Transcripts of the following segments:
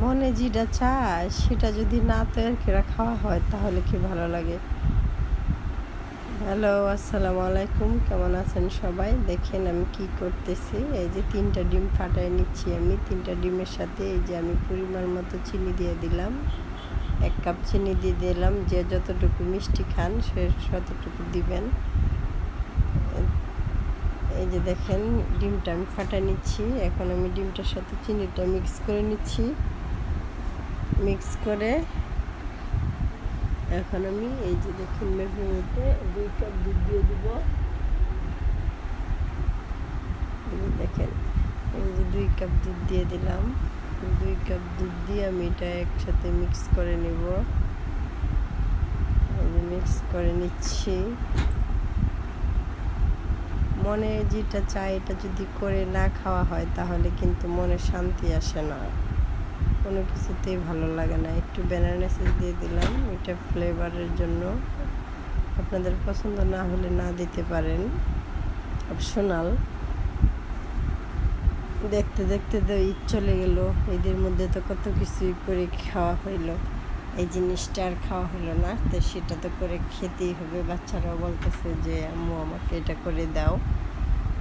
মনে যেটা চায়, সেটা যদি না তৈরি করে খাওয়া হয়, তাহলে কি ভালো লাগে? হ্যালো আসসালামু আলাইকুম। কেমন আছেন সবাই? দেখেন আমি কি করতেছি। এই যে তিনটা ডিম ফাটাই নিচ্ছি আমি। তিনটা ডিমের সাথে এই যে আমি পরিমাণ মতো চিনি দিয়ে দিলাম। এক কাপ চিনি দিয়ে দিলাম। যে যতটুকু মিষ্টি খান, সে ততটুকু দিবেন। এই যে দেখেন, ডিমটা আমি ফাটা নিচ্ছি। এখন আমি ডিমটার সাথে চিনিটা মিক্স করে নিচ্ছি। মিক্স করে এখন আমি এই যে দেখুন মেঘের মধ্যে দুই কাপ দুধ দিয়ে দিব। দেখেন, এই যে দুই কাপ দুধ দিয়ে দিলাম। দুই কাপ দুধ দিয়ে আমি এটা একসাথে মিক্স করে নেব। মিক্স করে নিচ্ছি। মনে যেটা চায় এটা যদি করে না খাওয়া হয় তাহলে কিন্তু মনে শান্তি আসে না। কোনো কিছুতেই ভালো লাগে না। একটু ব্যানানা দিয়ে দিলাম এটা ফ্লেভারের জন্য। আপনাদের পছন্দ না হলে না দিতে পারেন। অপশনাল দেখতে দেখতে তো ঈদ চলে গেল। ঈদের মধ্যে তো কত কিছুই করে খাওয়া হইল। এই জিনিসটা আর খাওয়া হলো না, তো সেটা তো করে খেতেই হবে। বাচ্চারাও বলতেছে যে, আম্মু, আমাকে এটা করে দাও।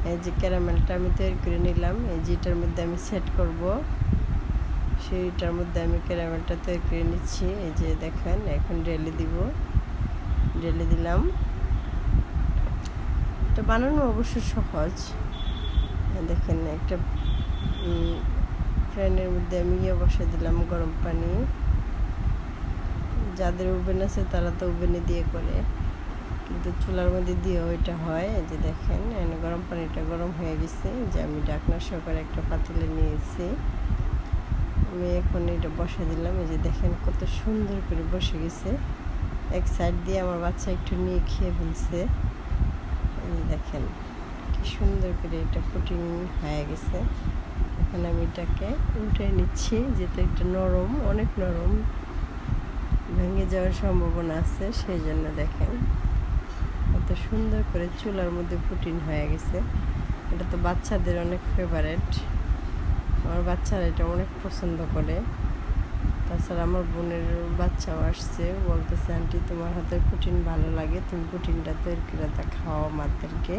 এই যে ক্যারামেলটা আমি তৈরি করে নিলাম। এই যেটার মধ্যে আমি সেট করব। সেইটার মধ্যে আমি ক্যারামেলটা তৈরি করে নিচ্ছি। এই যে দেখেন, এখন ডেলে দিব। ডেলে দিলাম। এটা বানানো অবশ্য সহজ। দেখেন, একটা ফ্যানের মধ্যে আমি ইয়ে বসে দিলাম গরম পানি। যাদের ওভেন আছে তারা তো ওভেনে দিয়ে করে। কিন্তু চুলার মধ্যে দিয়ে ওইটা হয়। যে দেখেন, গরম পানিটা গরম হয়ে গেছে। যে আমি ডাকনা সহকারে একটা পাতিলে নিয়েছি। আমি এখন এটা বসে দিলাম। এই যে দেখেন কত সুন্দর করে বসে গেছে। এক সাইড দিয়ে আমার বাচ্চা একটু নিয়ে খেয়ে ফেলছে। দেখেন, কি সুন্দর করে এটা পুটিং হয়ে গেছে। এখন আমি এটাকে উঠে নিচ্ছি, যেহেতু একটা নরম, অনেক নরম, ভেঙে যাওয়ার সম্ভাবনা আছে সেই জন্য দেখেন কত সুন্দর করে চুলার মধ্যে পুটিন হয়ে গেছে। এটা তো বাচ্চাদের অনেক ফেভারেট আমার বাচ্চারা এটা অনেক পছন্দ করে। তাছাড়া আমার বোনের বাচ্চাও আসছে, বলতেছে, আন্টি, তোমার হাতের পুটিন ভালো লাগে, তুমি পুটিনটা তৈরি করে তা খাওয়াও মাদেরকে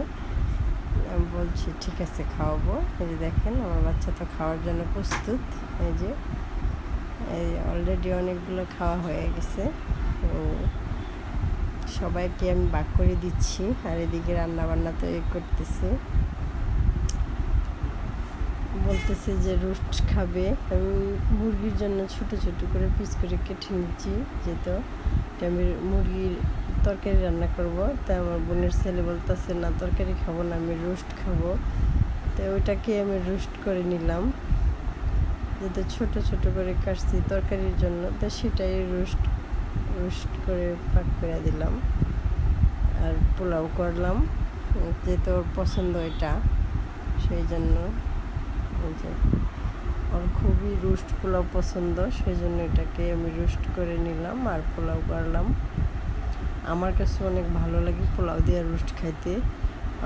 আমি বলছি, ঠিক আছে, খাওয়াবো। এই যে দেখেন, আমার বাচ্চা তো খাওয়ার জন্য প্রস্তুত। এই যে, এই অলরেডি অনেকগুলো খাওয়া হয়ে গেছে। সবাইকে আমি বাক করে দিচ্ছি, আর এদিকে রান্না বান্না তৈরি করতেছি। বলতেছে যে রোস্ট খাবে। আমি মুরগির জন্য ছোট ছোট করে পিস করে কেটে নিচ্ছি, যেহেতু আমি মুরগির তরকারি রান্না করব। তাই আমার বোনের ছেলে বলতেছে, না, তরকারি খাব না, আমি রোস্ট খাব। তো ওইটাকে আমি রোস্ট করে নিলাম। যেহেতু ছোট ছোট করে কাটছি তরকারির জন্য, তো সেটাই রোস্ট রোস্ট করে পাক করে দিলাম। আর পোলাও করলাম, যেহেতু ওর পছন্দ এটা, সেই জন্য। যে ওর খুবই রোস্ট পোলাও পছন্দ সেই জন্য এটাকে আমি রোস্ট করে নিলাম আর পোলাও করলাম আমার কাছে অনেক ভালো লাগে পোলাও দিয়ে রোস্ট খাইতে।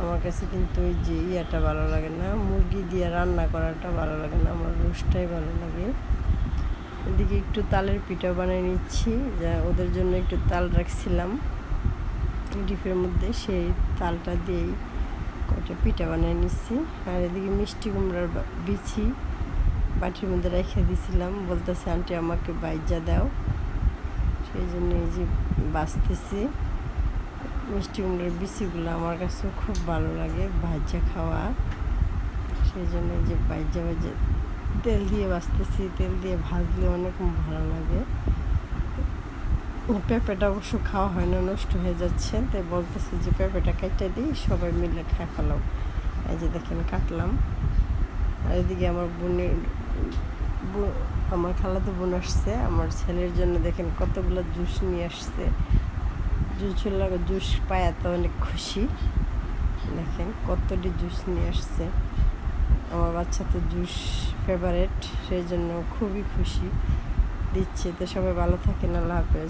আমার কাছে কিন্তু ওই যে ইয়াটা ভালো লাগে না, মুরগি দিয়ে রান্না করাটা ভালো লাগে না, আমার রোস্টটাই ভালো লাগে। এদিকে একটু তালের পিঠা বানিয়ে নিচ্ছি, যা ওদের জন্য একটু তাল রাখছিলাম। ডিপের মধ্যে সেই তালটা দিয়েই কটা পিঠা বানিয়ে নিচ্ছি আর এদিকে মিষ্টি কুমড়ার বিছি বাটির মধ্যে রেখে দিছিলাম। বলতেছে, আন্টি, আমাকে বাইজা দাও। সেই জন্য এই যে বাঁচতেছি মিষ্টি কুমড়ার বিচিগুলো আমার কাছেও খুব ভালো লাগে, ভাজা খাওয়া। সেই জন্য এই যে বাইজা বাজে তেল দিয়ে বাঁচতেছি তেল দিয়ে ভাজলে অনেক ভালো লাগে। পেঁপেটা অবশ্য খাওয়া হয় না নষ্ট হয়ে যাচ্ছে। তাই বলতেছে যে পেঁপেটা কেটে দিই, সবাই মিলে খায় ফেলাও। এই যে দেখেন, কাটলাম। আর এদিকে আমার বোনের আমার খালাতো বোন আসছে। আমার ছেলের জন্য দেখেন কতগুলো জুস নিয়ে আসছে। জুস জুস পায় তো অনেক খুশি। দেখেন কতটি জুস নিয়ে আসছে। আমার বাচ্চা তো জুস ফেভারেট সেই জন্য খুবই খুশি। দিচ্ছে। তো সবাই ভালো থাকেন, আল্লাহ হাফেজ।